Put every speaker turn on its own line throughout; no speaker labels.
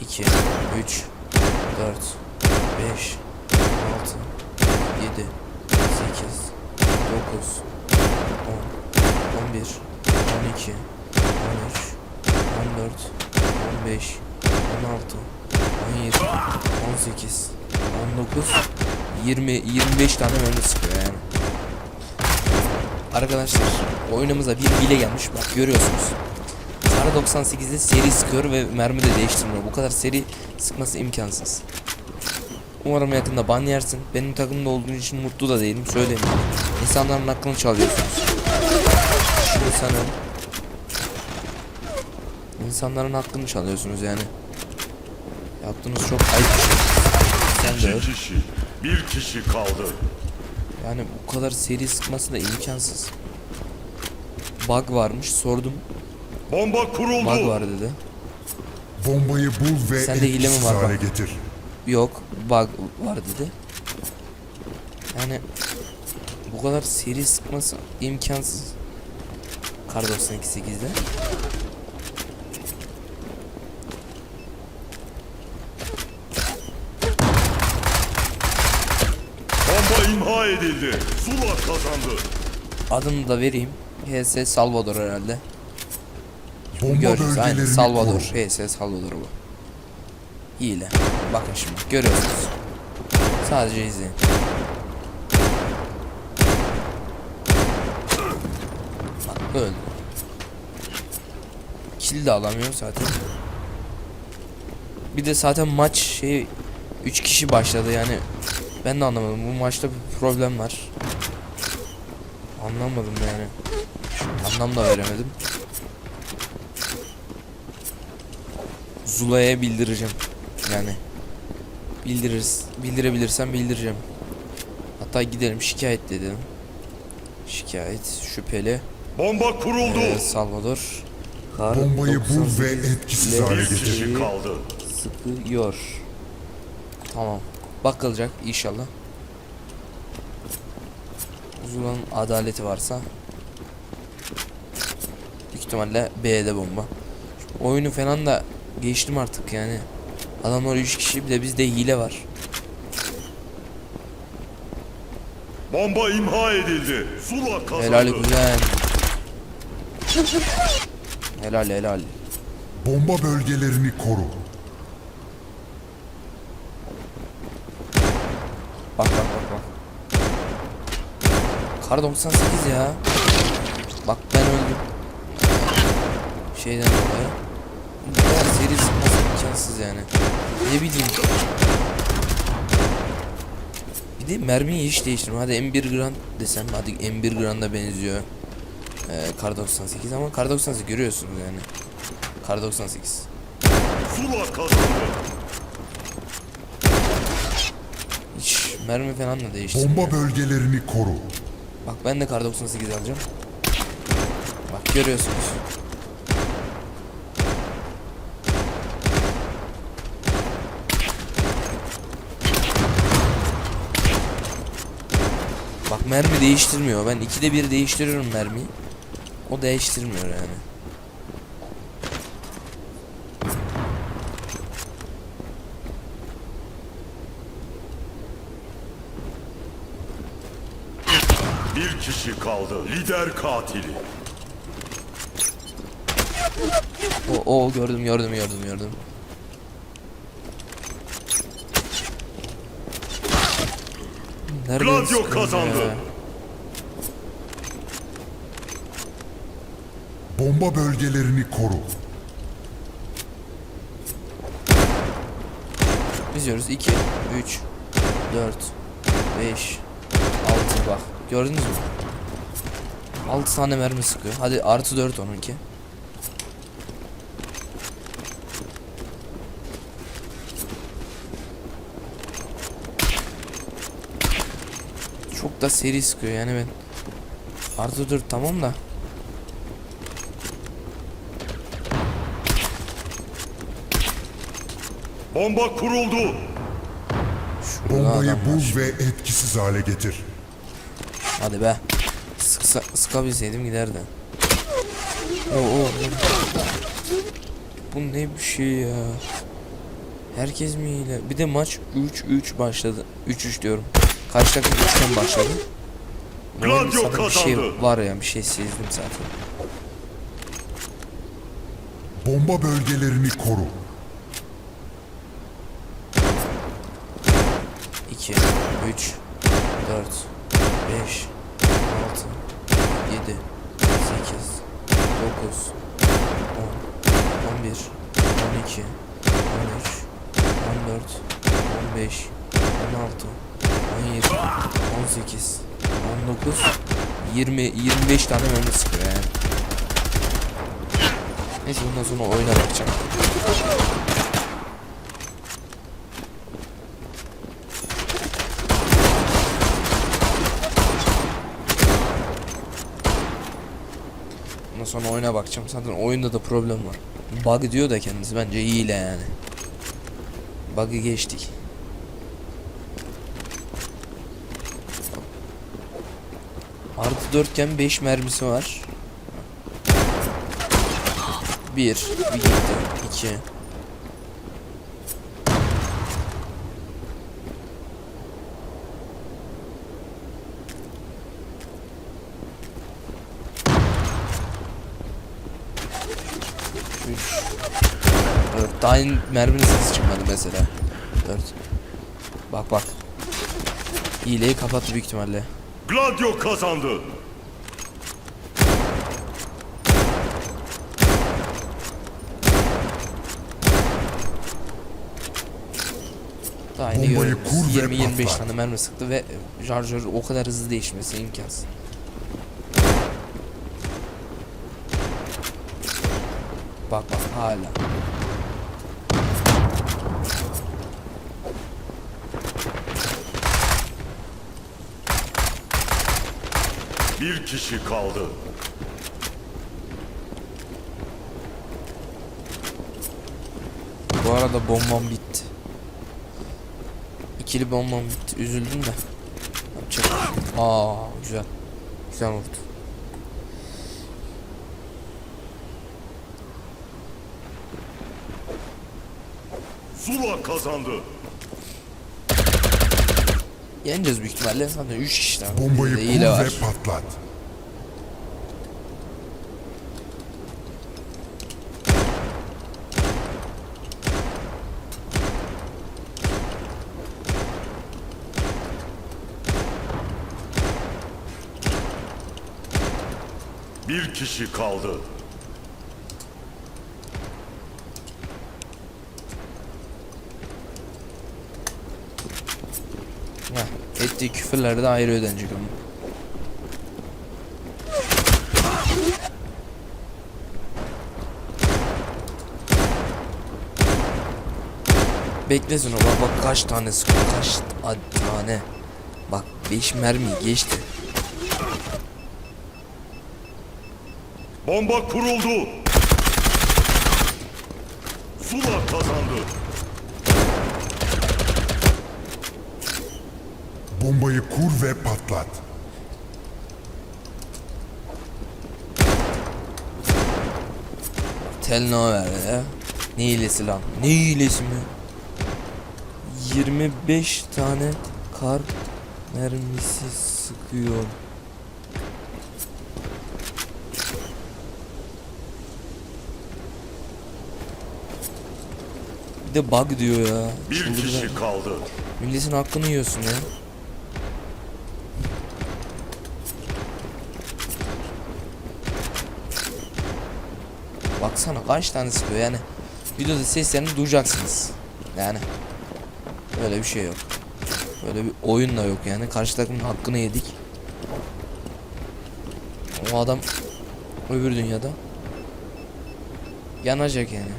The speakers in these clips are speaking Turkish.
2 3 4 5 6 7 8 9 10 11 12 13 14 15 16 17 18 19 20 25 tane mermi sıkıyor yani. Arkadaşlar oyunumuza bir bile gelmiş bak görüyorsunuz. 98de seri sıkıyor ve mermi de değiştirmiyor. Bu kadar seri sıkması imkansız. Umarım yakında ban yersin. Benim takımda olduğun için mutlu da değilim. Söyleyeyim. İnsanların aklını çalıyorsunuz. İnsanın İnsanların aklını çalıyorsunuz yani. Yaptığınız çok ayıp bir şey. Sen de öl. kişi.
Bir kişi kaldı.
Yani bu kadar seri sıkması da imkansız. Bug varmış. Sordum. Bomba kuruldu. Bug var dedi.
Bombayı bul ve Sende hile mi var hale bak?
getir. Yok bug var dedi. Yani bu kadar seri sıkması imkansız. Kar 98'de.
Bomba imha edildi. Sula kazandı.
Adını da vereyim. HS Salvador herhalde. Bomba Görürüz aynen Salvador. Koru. PS Salvador bu. Hile. Bakın şimdi görüyorsunuz. Sadece izleyin. Bak öldü. Kill de alamıyor zaten. Bir de zaten maç şey 3 kişi başladı yani. Ben de anlamadım. Bu maçta bir problem var. Anlamadım yani. Anlam da veremedim. Zula'ya bildireceğim. Yani bildiririz. Bildirebilirsem bildireceğim. Hatta gidelim şikayet dedim. Şikayet şüpheli.
Bomba kuruldu. Ee,
Salvador. Kar Bombayı bul ve etkisiz hale getir. kaldı. Sıkıyor. Tamam. Bakılacak inşallah. Zula'nın adaleti varsa büyük ihtimalle B'de bomba. Şimdi oyunu falan da geçtim artık yani. Adamlar 3 kişi bir de bizde hile var.
Bomba imha edildi. Sula kazandı. Helal güzel.
helal helal. Bomba bölgelerini koru. Bak bak bak bak. Kar 98 ya. Bak ben öldüm. Şeyden dolayı seri imkansız yani. Ne bileyim. Bir de mermiyi hiç değiştirme. Hadi M1 Grand desem hadi M1 Grand'a benziyor. Ee, Kar 98 ama Kar 98 görüyorsunuz yani. Kar 98. Hiç mermi falan da değişti.
Bomba ya. bölgelerini koru.
Bak ben de Kar 98 alacağım. Bak görüyorsunuz. mermi değiştirmiyor. Ben ikide bir değiştiriyorum mermiyi. O değiştirmiyor yani.
Bir kişi kaldı. Lider katili.
O, o gördüm gördüm gördüm gördüm.
Nerede Gladio kazandı. Bomba bölgelerini koru.
Biziyoruz diyoruz 2, 3, 4, 5, 6 bak. Gördünüz mü? 6 tane mermi sıkıyor. Hadi artı 4 onunki. da seri sıkıyor yani ben. Artı dur tamam da.
Bomba kuruldu. Şurada Bombayı bul
ve etkisiz hale getir. Hadi be. Sıksa, sıkabilseydim giderdi. Oo, oo. Bu ne bir şey ya. Herkes mi hile? Bir de maç 3-3 başladı. 3-3 diyorum. Kaç dakika geçten başladı. Gladio kazandı. Bir şey var ya bir şey sezdim zaten.
Bomba bölgelerini koru.
İki, üç, dört, beş, altı, yedi, sekiz, dokuz, on, on bir, on iki, on üç, on dört, on beş. 16 17 18 19 20 25 tane mermi sıkıyor yani. Neyse bundan sonra oyuna bakacağım. Ondan sonra oyuna bakacağım. Zaten oyunda da problem var. Bug diyor da kendisi bence iyi yani. Bug'ı geçtik. Artı dörtken beş mermisi var. Bir. Bir gitti. İki. Üç. Dört. Daha yeni merminin sesi çıkmadı mesela. Dört. Bak bak. Hileyi kapattı büyük ihtimalle.
Gladio kazandı.
Daha yeni 20-25 patlat. tane mermi sıktı ve şarjör o kadar hızlı değişmesi imkansız. Bak bak hala.
Bir kişi kaldı.
Bu arada bombam bitti. İkili bombam bitti. Üzüldüm de. Yapacak. Şey Aa güzel. Güzel vurdu.
Zula kazandı.
Yeneceğiz büyük ihtimalle. Zaten 3 kişi daha. Bombayı kur ve
patlat. Bir kişi kaldı.
ettiği küfürlerde de ayrı ödenecek onun. Beklesin o bak kaç tane sıkıyor kaç tane. Bak 5 mermi geçti.
Bomba kuruldu. Sula kazandı. Bombayı kur ve patlat.
Tel ne verdi ya. Ne iyilesi lan? Ne iyilesi mi? 25 tane kar mermisi sıkıyor. Bir de bug diyor ya. Bir kişi kaldı. Milletin hakkını yiyorsun ya. baksana kaç tane sıkıyor yani. Videoda seslerini duyacaksınız. Yani. Böyle bir şey yok. Böyle bir oyun da yok yani. Karşı takımın hakkını yedik. O adam öbür dünyada yanacak yani.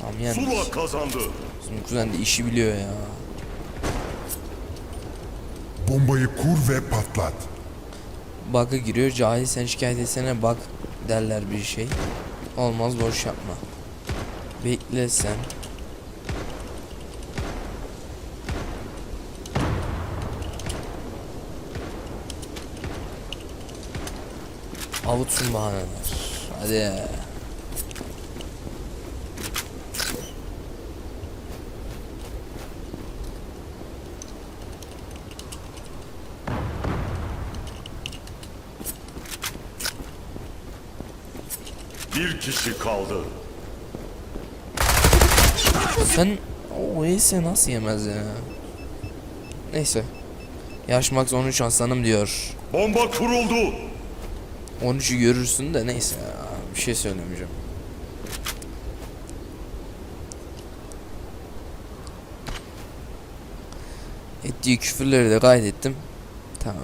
Tam yani. kazandı. Bizim kuzen de işi biliyor ya.
Bombayı kur ve patlat.
Bug'a giriyor. Cahil sen şikayet etsene bak derler bir şey. Olmaz boş yapma. Beklesen. Avutsun bahaneler. Hadi.
Bir kişi kaldı.
Sen o ese nasıl yemez ya? Neyse. Yaş max 13 aslanım diyor.
Bomba kuruldu.
13'ü görürsün de neyse ya. Bir şey söylemeyeceğim. Ettiği küfürleri de kaydettim. Tamam.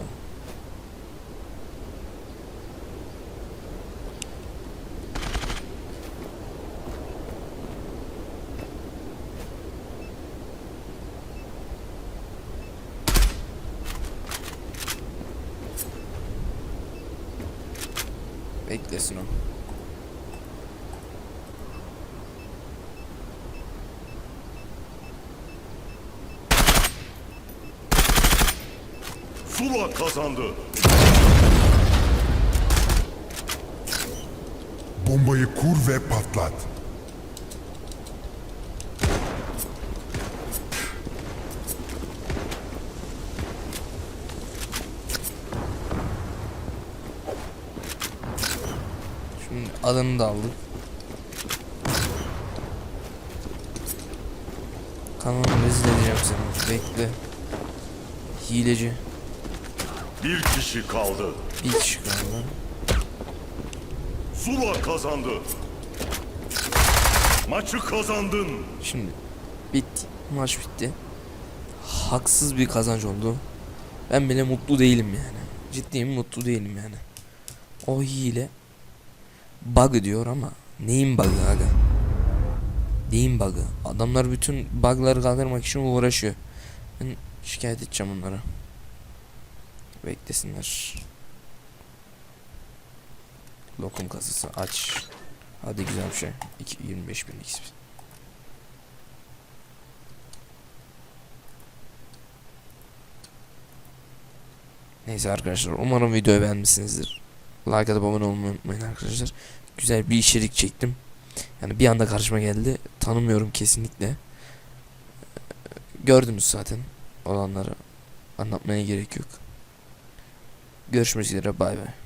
Ersun'u.
Sula kazandı. Bombayı kur ve patlat.
Adını da aldık. Kanalımı rezil edeceğim seni.
Bekle. Hileci. Bir kişi kaldı. Bir kişi kaldı. Zula kazandı. Maçı kazandın.
Şimdi bitti. Maç bitti. Haksız bir kazanç oldu. Ben bile mutlu değilim yani. Ciddiyim mutlu değilim yani. O hile bug diyor ama neyin bug'ı aga? Neyin bug'ı? Adamlar bütün bug'ları kaldırmak için uğraşıyor. Ben şikayet edeceğim onlara. Beklesinler. Lokum kasası aç. Hadi güzel bir şey. 2, 25 bin XP. Neyse arkadaşlar umarım videoyu beğenmişsinizdir. Like atıp abone olmayı unutmayın arkadaşlar. Güzel bir içerik çektim. Yani bir anda karşıma geldi. Tanımıyorum kesinlikle. Gördünüz zaten olanları. Anlatmaya gerek yok. Görüşmek üzere bay bay.